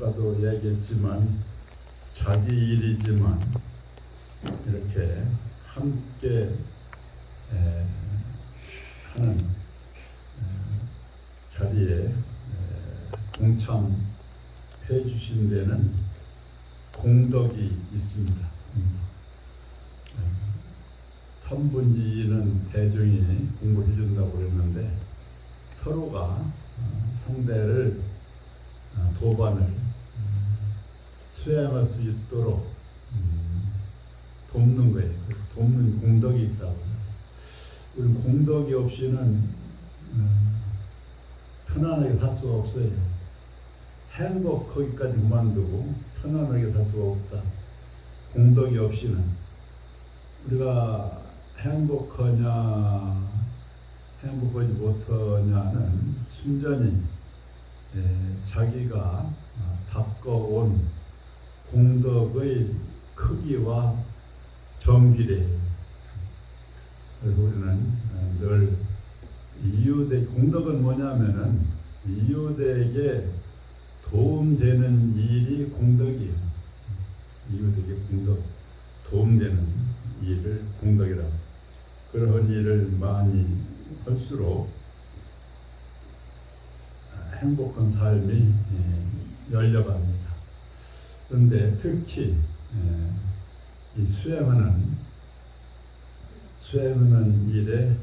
아까도 얘기했지만 자기 일이지만 이렇게 함께 에, 하는 에, 자리에 에, 동참해 주신 데는 공덕이 있습니다. 삼분지는 대중이 공부해 준다고 그랬는데 서로가 어, 상대를 어, 도반을 음, 수행할 수 있도록 음, 돕는 거예요. 그 돕는 공덕이 있다고. 우리 공덕이 없이는 음, 편안하게 살 수가 없어요. 행복하기까지 그만두고 편안하게 살 수가 없다. 공덕이 없이는 우리가 행복하냐 행복하지 못하냐는 순전히 예, 자기가 아, 닦아온 공덕의 크기와 정비례 그래서 우리는 어, 늘 이웃의 공덕은 뭐냐면은 이웃에게 도움되는 일이 공덕이에요. 이웃에게 공덕 도움되는 일을 공덕이라. 그런 일을 많이 할수록 아, 행복한 삶이 예, 열려갑니다. 그런데 특히 예, 이 수행하는 수행하는 일에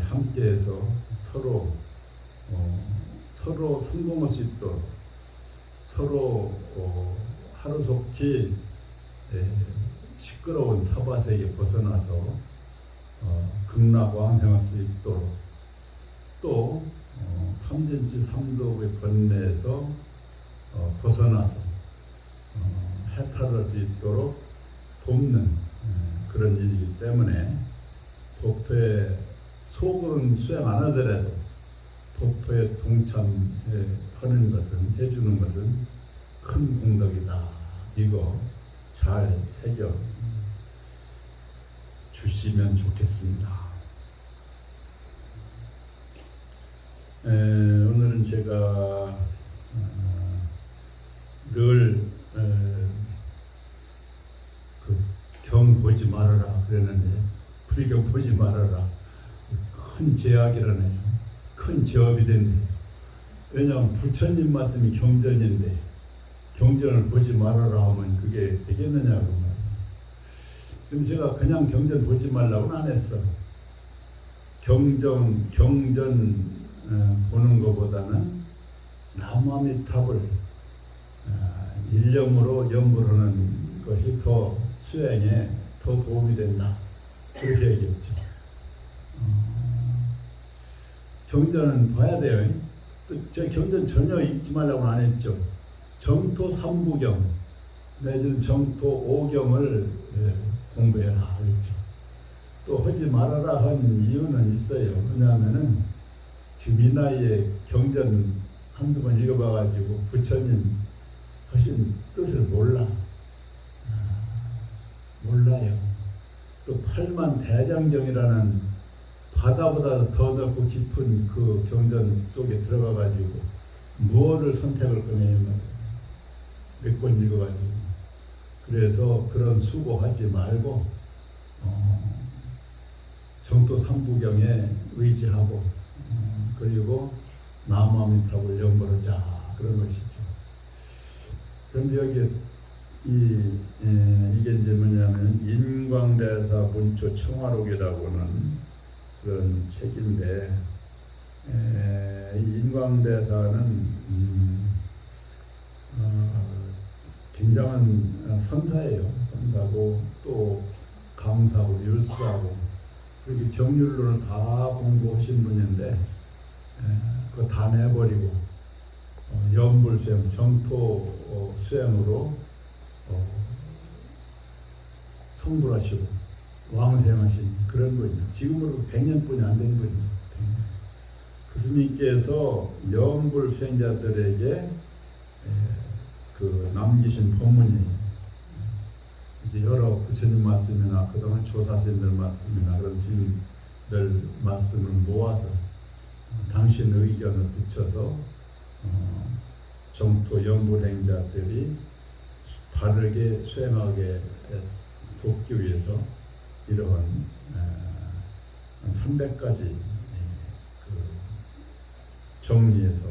함께해서 서로 어, 서로 성공할 수 있도록 서로 어, 하루속히 예, 시끄러운 사바세에 벗어나서 어, 극락왕생할 수 있도록 또 어, 탐진치 삼독의 번뇌에서 어, 벗어나서 어, 해탈할 수 있도록 돕는 예, 그런 일이기 때문에 도표에 속은 수행 안 하더라도 도표에 동참하는 것은 해주는 것은 큰 공덕이다. 이거 잘 새겨 주시면 좋겠습니다. 에, 오늘은 제가 어, 늘 경 보지 말아라 그랬는데 불경 보지 말아라 큰 제약이라네요. 큰 제업이 됐네요. 왜냐하면 부처님 말씀이 경전인데 경전을 보지 말아라 하면 그게 되겠느냐고 말이에요. 근데 제가 그냥 경전 보지 말라고는 안 했어. 경전 경전 어, 보는 것보다는 나무아미탑을 어, 일념으로 연구하는 것이 더 수행에 더 도움이 된다. 그렇게 얘기했죠. 어, 경전은 봐야 돼요. 제 경전 전혀 읽지 말라고 안 했죠. 정토 삼부경 내지는 정토 오경을 예, 공부해라 그랬죠. 또 하지 말아라 한 이유는 있어요. 왜냐하면은 지금 이 나이에 경전 한두 번 읽어봐가지고 부처님 하신 뜻을 몰라. 아, 몰라요. 또 팔만 대장경이라는 바다보다 더 넓고 깊은 그 경전 속에 들어가 가지고 무엇을 선택을 꺼내요? 몇권 읽어 가지고 그래서 그런 수고하지 말고 어, 정토 삼부경에 의지하고 어, 그리고 나무아미탑을 연보하자 그런 것이죠. 그런데 여기 이 에, 이게 이제 뭐냐면 인광대사 문초 청화록이라고는 그런 책인데 에, 이 인광대사는 음, 어, 굉장한 선사예요. 선사고 또 강사고 율사고 그렇게 경률론을 다 공부하신 분인데 에, 그거 다 내버리고 어, 연불수행 정토 어, 수행으로 어, 성불하시고 왕생하신 그런 분이요. 지금으로 100년뿐이 안 된 분이요. 그 스님께서 연불 수행자들에게 에, 그 남기신 법문이 이제 여러 부처님 말씀이나 그동안 조사스님들 말씀이나 그런 스님들 말씀을 모아서 당신 의견을 붙여서 어, 정토 연불행자들이 바르게 수행하게 돕기 위해서 이러한 어, 한 300가지 그 정리해서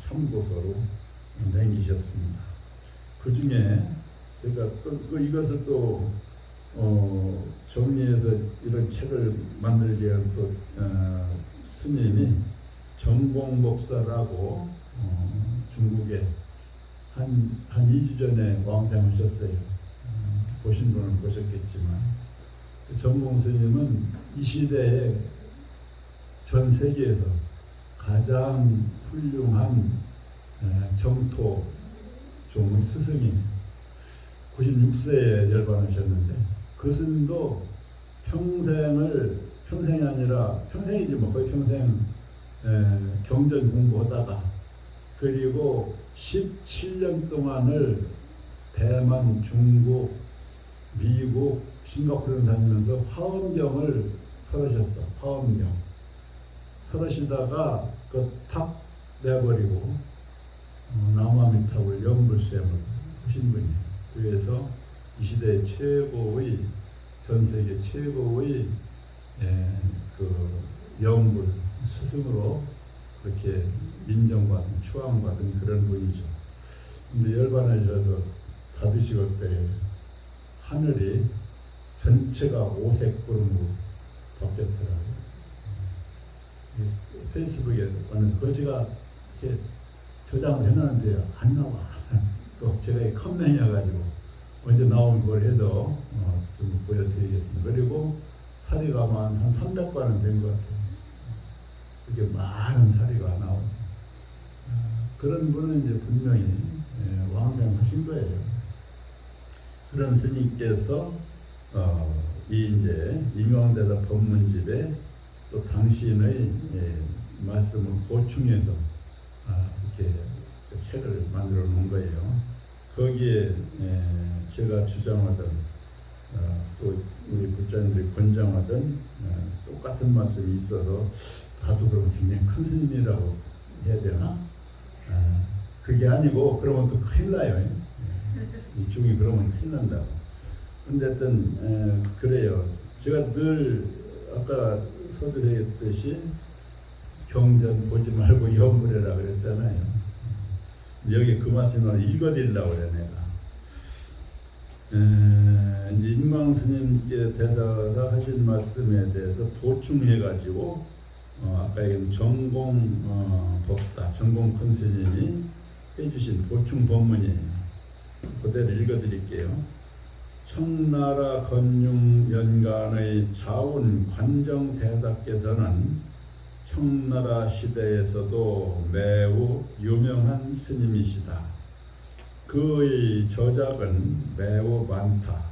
참고서로 남기셨습니다. 그 중에 제가 또그 이것을 또 어, 정리해서 이런 책을 만들게 한또 어, 스님이 정봉법사라고 어, 중국에 한, 한 2주 전에 왕생하셨어요. 어, 보신 분은 보셨겠지만 그 정봉 스님은 이 시대에 전 세계에서 가장 훌륭한 에, 정토 종의 스승이 96세에 열반하셨는데 그 스님도 평생을 평생이 아니라 평생이지 뭐 거의 평생 에, 경전 공부하다가 그리고 17년 동안을 대만, 중국, 미국, 싱가포르를 다니면서 화엄경을 설하셨어. 화엄경. 설하시다가 그탁 내버리고 어, 남아미탑을 연불수행을 하신 분이에요. 그래서 이 시대 최고의 전 세계 최고의 예, 그 연불 스승으로 그렇게 인정받은 추앙받은 그런 분이죠. 근데 열반하셔서 받으시고 때 하늘이 전체가 오색 구름으로 바뀌었더라고요. 이 페이스북에 오는 거지가 이렇게 저장을 해놨는데 안 나와. 또 제가 이 컴맹이어가지고 먼저 나온 걸 해서 어, 좀 보여드리겠습니다. 그리고 사리가만 한 300관은 된 것 같아요. 이게 많은 사리가 나오고 그런 분은 이제 분명히 예, 왕생하신 거예요. 그런 스님께서 어, 이 이제 임용대사 법문집에 또 당신의 예, 말씀을 보충해서 아, 이렇게 책을 만들어 놓은 거예요. 거기에 예, 제가 주장하던 어, 또 우리 불자님들이 권장하던 어, 똑같은 말씀이 있어서 나도 그럼 굉장히 큰 스님이라고 해야 되나? 아, 그게 아니고 그러면 또 큰일 나요. 예. 이 중이 그러면 큰일 난다고. 근데 하여튼 에, 그래요. 제가 늘 아까 서두에 했듯이 경전 보지 말고 연불해라 그랬잖아요. 여기 그 말씀을 읽어드리려고 그래 내가. 에, 이제 인광 스님께 대사가 하신 말씀에 대해서 보충해가지고 어, 아까 얘기한 전공 어, 법사, 전공 큰 스님이 해주신 보충 법문이에요. 그대로 읽어드릴게요. 청나라 건융 연간의 자운 관정 대사께서는 청나라 시대에서도 매우 유명한 스님이시다. 그의 저작은 매우 많다.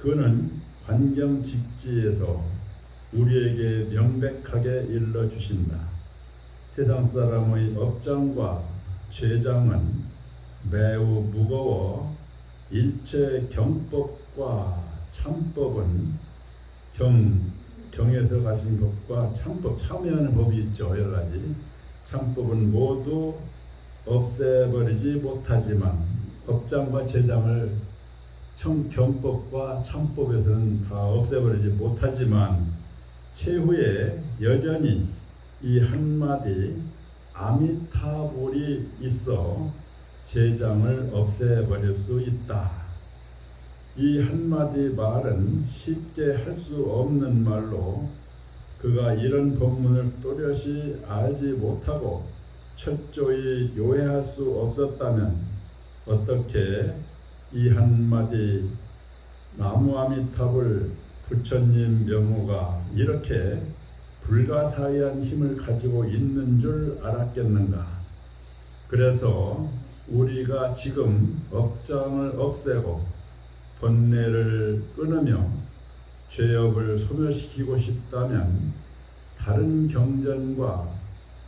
그는 관경 직지에서 우리에게 명백하게 일러 주신다. 세상 사람의 업장과 죄장은 매우 무거워 일체 경법과 참법은 경 경에서 가신 법과 참법 참여하는 법이 있죠 여러 가지 참법은 모두 없애버리지 못하지만 법장과 제장을 청 경법과 참법에서는 다 없애버리지 못하지만 최후에 여전히 이 한마디 아미타불이 있어 재장을 없애버릴 수 있다. 이 한마디 말은 쉽게 할 수 없는 말로 그가 이런 법문을 또렷이 알지 못하고 철저히 요해할 수 없었다면 어떻게 이 한마디 나무아미탑을 부처님 명호가 이렇게 불가사의한 힘을 가지고 있는 줄 알았겠는가? 그래서 우리가 지금 업장을 없애고 번뇌를 끊으며 죄업을 소멸시키고 싶다면 다른 경전과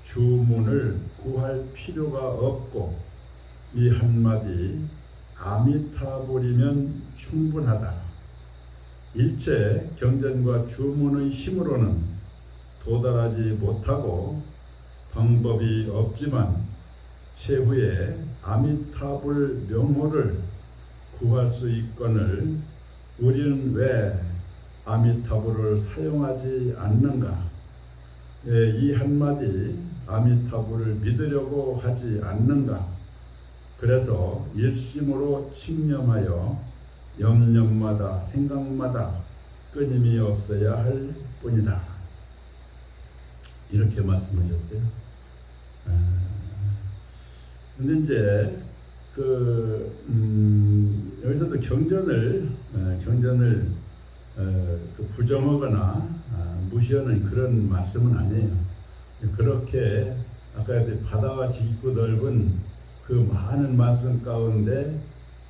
주문을 구할 필요가 없고 이 한마디 아미타불이면 충분하다. 일체 경전과 주문의 힘으로는 도달하지 못하고 방법이 없지만 최후의 아미타불 명호를 구할 수 있건을 우리는 왜 아미타불을 사용하지 않는가? 예, 이 한마디 아미타불을 믿으려고 하지 않는가? 그래서 일심으로 칭념하여 염려마다 생각마다 끊임이 없어야 할 뿐이다. 이렇게 말씀하셨어요. 아, 근데 이제 그 음, 여기서도 경전을 어, 경전을 어, 그 부정하거나 아, 무시하는 그런 말씀은 아니에요. 그렇게 아까 바다와 깊고 넓은 그 많은 말씀 가운데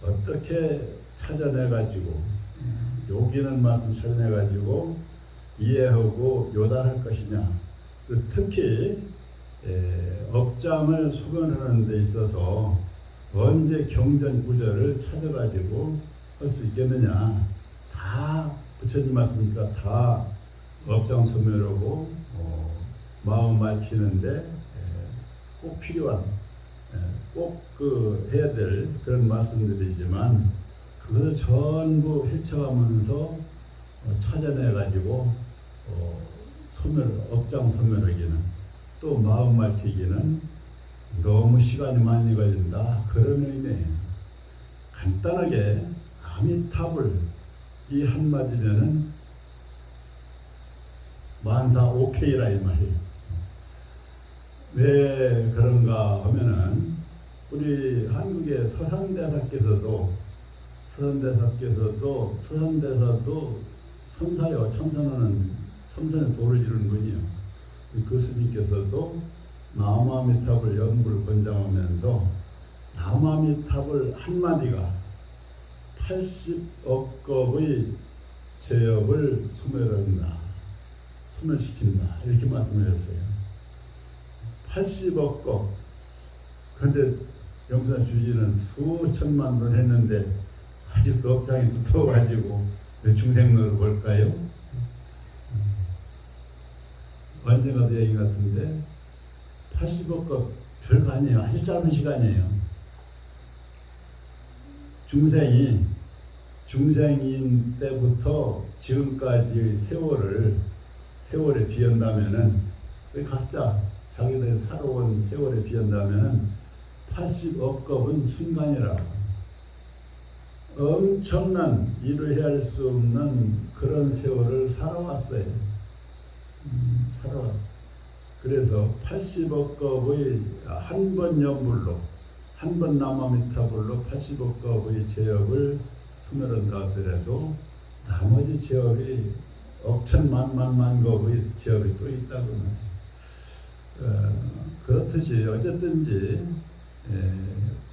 어떻게 찾아내 가지고 여기는 말씀 찾아내 가지고 이해하고 요달할 것이냐. 그 특히 에, 업장을 소견하는 데 있어서 언제 경전 구절을 찾아가지고 할 수 있겠느냐. 다 부처님 말씀이니까 다 업장 소멸하고 어, 마음 밝히는데 에, 꼭 필요한 꼭 그 해야 될 그런 말씀들이지만 그것을 전부 헤쳐가면서 어, 찾아내 가지고 어, 소멸 업장 소멸하기는 또 마음 밝히기는 너무 시간이 많이 걸린다 그런 의미예요. 간단하게 아미타불 이 한마디면은 만사 오케이라 이 말이에요. 왜 그런가 하면은 우리 한국의 서산대사께서도 서산대사께서도 서산대사도 선사여 참선하는 참선의 도를 이루는 분이요. 그 스님께서도 나마미탑을 연불 권장하면서 나마미탑을 한마디가 80억 겁의 죄업을 소멸한다. 소멸시킨다. 이렇게 말씀하셨어요. 80억 겁. 그런데 영산 주지는 수천만 번 했는데 아직도 업장이 붙어가지고 중생로를 볼까요? 언젠가도 얘기 같은데 80억 겁 별거 아니에요. 아주 짧은 시간이에요. 중생이 중생인 때부터 지금까지의 세월을 세월에 비한다면은 각자 자기들이 살아온 세월에 비한다면은 80억 겁은 순간이라고. 엄청난 일을 헤아릴 수 없는 그런 세월을 살아왔어요. 음, 살아왔. 그래서 80억 겁의 한 번 연불로 한 번 남아미타불로 80억 겁의 제업을 소멸한다 하더라도 나머지 제업이 억천만만만 겁의 제업이 또 있다고 어, 그렇듯이 어쨌든지 예,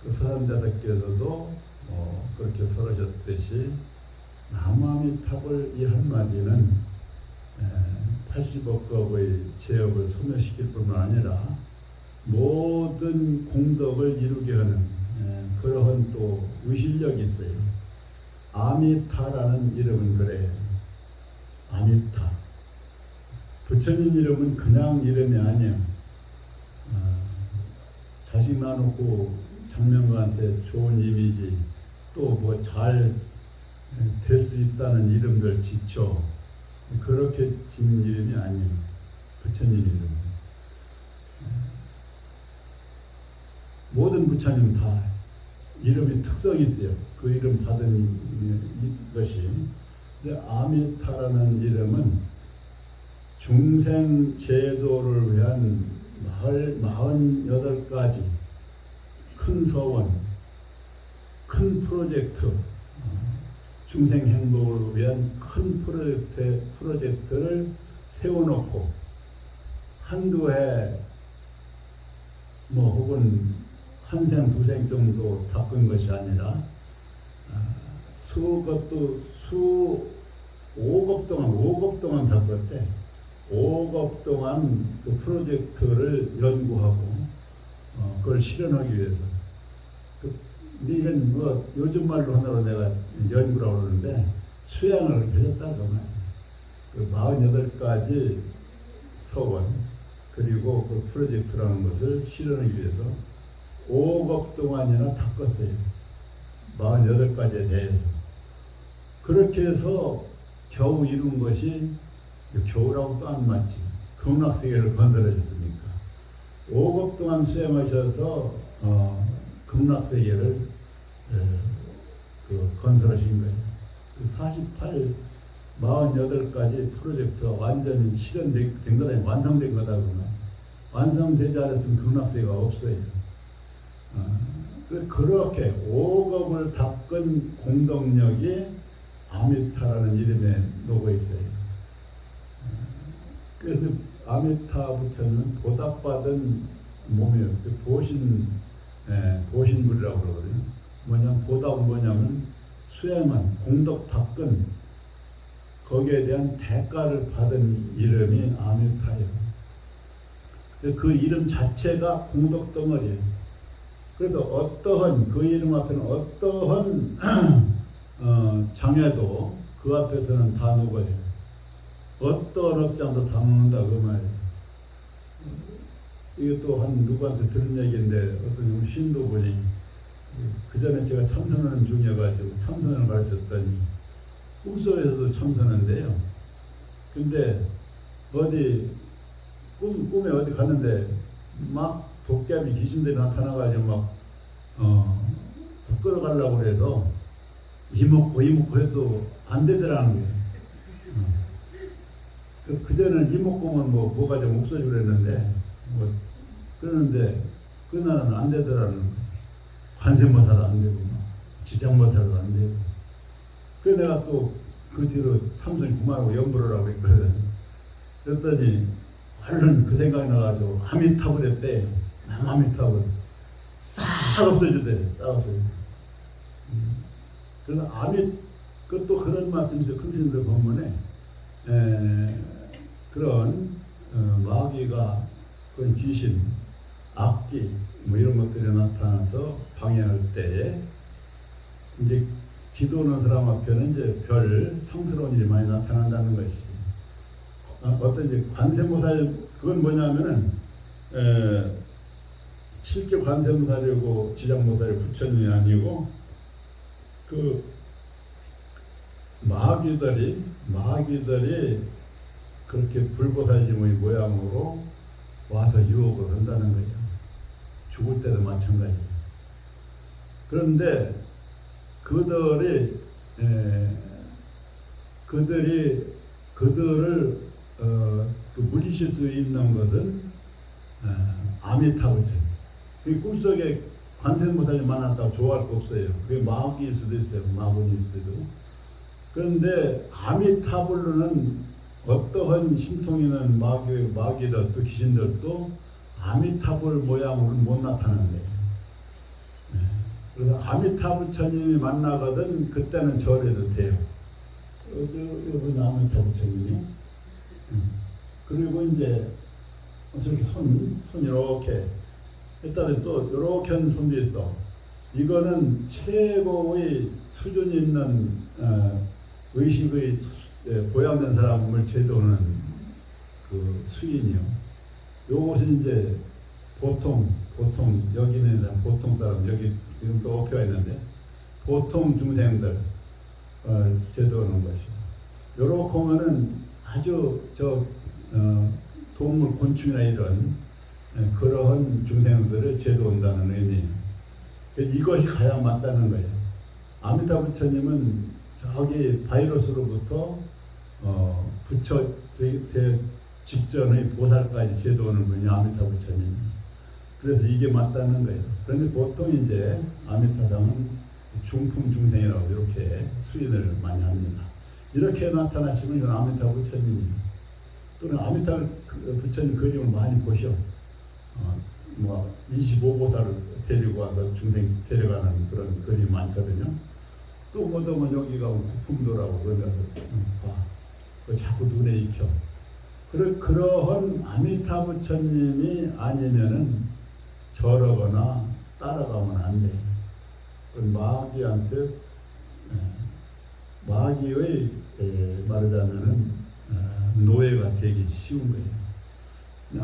그 서산대사께서도 어, 그렇게 설하셨듯이 남아미탑을 이 한마디는 80억 겁의 제업을 소멸시킬 뿐만 아니라 모든 공덕을 이루게 하는 에, 그러한 또 의실력이 있어요. 아미타라는 이름은 그래요. 아미타. 부처님 이름은 그냥 이름이 아니에요. 아, 자식 나놓고 장명가한테 좋은 이미지 또 뭐 잘 될 수 있다는 이름들 지쳐 그렇게 짓는 이름이 아니에요. 부처님 이름. 모든 부처님 다 이름이 특성이 있어요. 그 이름 받은 것이. 근데 아미타라는 이름은 중생 제도를 위한 마흔 가지 큰 서원, 큰 프로젝트, 중생 행복을 위한 큰 프로젝트, 프로젝트를 세워놓고 한두 해, 뭐 혹은 한 생, 두 생 정도 닦은 것이 아니라 수것도 수 5급 동안, 5급 동안 닦았대. 5급 동안 그 프로젝트를 연구하고 어, 그걸 실현하기 위해서. 그, 근데 뭐 요즘 말로 하나로 내가 연구라고 그러는데 수양을 해줬다고 말이야. 그 48가지 서원 그리고 그 프로젝트라는 것을 실현하기 위해서 5억 동안이나 닦았어요. 48가지에 대해서. 그렇게 해서 겨우 이룬 것이 겨우라고 또안 맞지. 극락세계를 건설해 줬습니까? 5억 동안 수행하셔서 어, 극락세계를 에, 그 건설하신 거예요. 그 48, 48가지 프로젝트가 완전히 실현된 된 거다, 완성된 거다 그러면 완성되지 않았으면 극락세계가 없어요. 어, 그- 그렇게 5억을 닦은 공덕력이 아미타라는 이름에 녹아 있어요. 어, 그래서 아미타 부처는 보답받은 몸이에요. 그 보신, 예, 보신물이라고 그러거든요. 뭐냐면 보답은 뭐냐면 수행한 공덕 닦은 거기에 대한 대가를 받은 이름이 아미타예요. 그 이름 자체가 공덕 덩어리예요. 그래서 어떠한 그 이름 앞에는 어떠한 어, 장애도 그 앞에서는 다 녹아요. 어떤 업장도 다 먹는다 그 말이에요. 또한 누구한테 들은 얘기인데 어떤 신도분이 그 전에 제가 참선하는 중이어가지고 참선을 가르쳤더니 꿈속에서도 참선한데요. 근데 어디 꿈 꿈에 어디 갔는데 막 도깨비 귀신들이 나타나가지고 막 어, 더 끌어가려고 그래서 이먹고 이먹고 해도 안 되더라는 거예요. 어. 그, 그전에는 이먹고면 뭐 뭐가 좀 없어지고 그랬는데 뭐 그러는데 그날은 안 되더라는 거예요. 관세모사도 안 되고 막 지장모사도 안 되고 그래서 내가 또 그 뒤로 참선 그만하고 연구를 하고 있거든. 그랬더니 얼른 그 생각이 나가지고 아미타불 했대. 남아미타불 싹 없어지대. 싹 없어지대. 음. 그래서 아미 그또 그런 말씀이죠. 큰 스님들 본문에 에, 그런 어, 마귀가 그런 귀신, 악기 뭐 이런 것들이 나타나서 방해할 때에 이제 기도하는 사람 앞에는 이제 별 성스러운 일이 많이 나타난다는 것이 어, 어떤 이제 관세모살 그건 뭐냐면은 에, 실제 관세모살이고 지장모살이 부처님이 아니고 그 마귀들이 마귀들이 그렇게 불보살님의 모양으로 와서 유혹을 한다는 거예요. 죽을 때도 마찬가지예요. 그런데 그들이 에, 그들이 그들을 어, 그 물리실 수 있는 것은 어, 아미타부처. 그 꿈속에 관세음보살이 만났다고 좋아할 거 없어요. 그게 마귀일 수도 있어요. 마군일 수도. 그런데 아미타불로는 어떠한 신통이는 마귀, 마귀들 또 귀신들도 아미타불 모양으로 못 나타난대요. 네. 그래서 아미타부처님이 만나거든 그때는 절해도 돼요. 여기 아미타부처님이. 음. 그리고 이제 저렇게 손, 손 이렇게 일단은 또 이렇게 하는 손도 있어. 이거는 최고의 수준 있는 어, 의식의 수- 예, 고양된 사람을 제도는 그 수인이요. 요것은 이제 보통 보통 여기 있는 사람 보통 사람 여기 지금 또 엎여 있는데 보통 중생들 어, 제도하는 것이요. 요렇게 하면은 아주 저 어, 동물 곤충이나 이런 예, 그러한 중생들을 제도한다는. 그래서 이것이 가야 맞다는 거예요. 아미타 부처님은 저기 바이러스로부터 어, 부처 되, 되 직전의 보살까지 제도하는 분이 아미타 부처님. 그래서 이게 맞다는 거예요. 그런데 보통 이제 아미타상은 중품 중생이라고 이렇게 수인을 많이 합니다. 이렇게 나타나시면 이건 아미타 부처님이에요. 또는 아미타 그 부처님 그림을 많이 보셔. 어, 뭐 25보살을 데리고 와서 중생 데려가는 그런 그림이 많거든요. 또 뭐더면 여기가 구품도라고 그러면서 음, 봐. 그 자꾸 눈에 익혀. 그러, 그러한 아미타 부처님이 아니면은 저러거나 따라가면 안 돼. 그 마귀한테 예, 마귀의 에, 말하자면은 어, 노예가 되기 쉬운 거예요.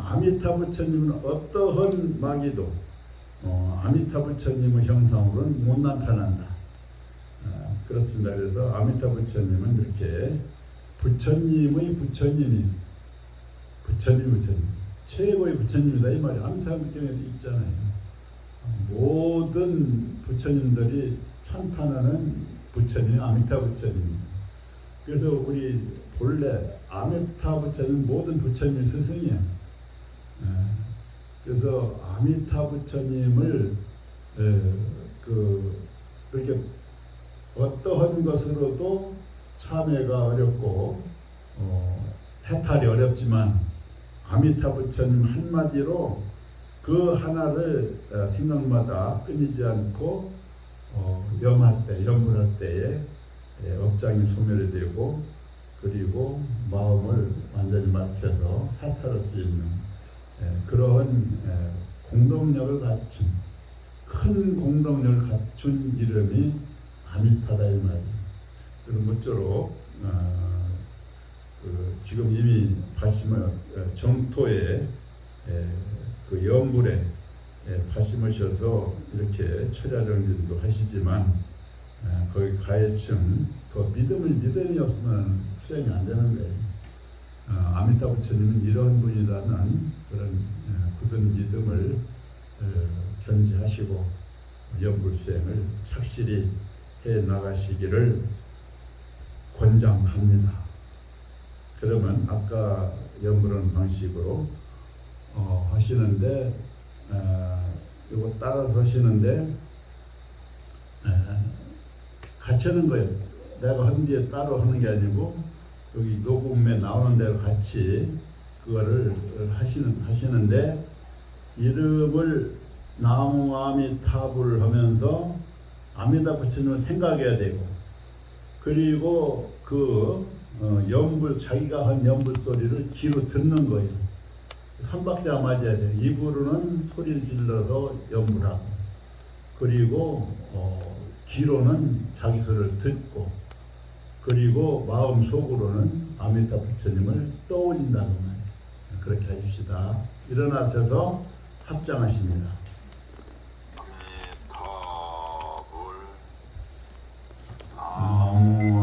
아미타 부처님은 어떠한 마귀도 어, 아미타 부처님의 형상으로는 못 나타난다. 아, 그렇습니다. 그래서 아미타 부처님은 이렇게 부처님의 부처님이 부처님 부처님 최고의 부처님이다 이 말이 암사경에도 있잖아요. 모든 부처님들이 찬탄하는 부처님 아미타 부처님. 그래서 우리 본래 아미타 부처님 모든 부처님 스승이에요. 예. 그래서 아미타 부처님을 에, 그 그렇게 어떠한 것으로도 참회가 어렵고 어, 해탈이 어렵지만 아미타 부처님 한마디로 그 하나를 어, 생각마다 끊이지 않고 어, 염할 때, 염불할 때에 예, 업장이 소멸이 되고 그리고 마음을 완전히 맞춰서 해탈할 수 있는 예, 그러한 예, 공동력을 갖춘 큰 공동력을 갖춘 이름이 아미타다 이 말이에요. 그런 것처럼 어, 그 지금 이미 발심을 어, 정토에 에, 그 연불에 에, 발심하셔서 이렇게 철야 정진도 하시지만 에, 거기 가해층 더 믿음을 믿음이 없으면 수행이 안 되는데 어, 아미타 부처님은 이런 분이라는 그런 에, 굳은 믿음을 어, 견지하시고 연불 수행을 착실히 해 나가시기를 권장합니다. 그러면 아까 연불하는 방식으로 어, 하시는데 어, 이거 따라서 하시는데 에, 같이 하는 거예요. 내가 한 뒤에 따로 하는 게 아니고 여기 녹음에 나오는 대로 같이 그거를 하시는 하시는데 이름을 나무 아미타불 하면서 아미타 부처님을 생각해야 되고 그리고 그 어, 연불 자기가 한 연불 소리를 귀로 듣는 거예요. 한 박자 맞아야 돼요. 입으로는 소리를 질러서 연불하고 그리고 어, 귀로는 자기 소리를 듣고 그리고 마음 속으로는 아미타 부처님을 떠올린다는 거예요. 그렇게 해줍시다. 일어나셔서 합장하십니다. 아미타불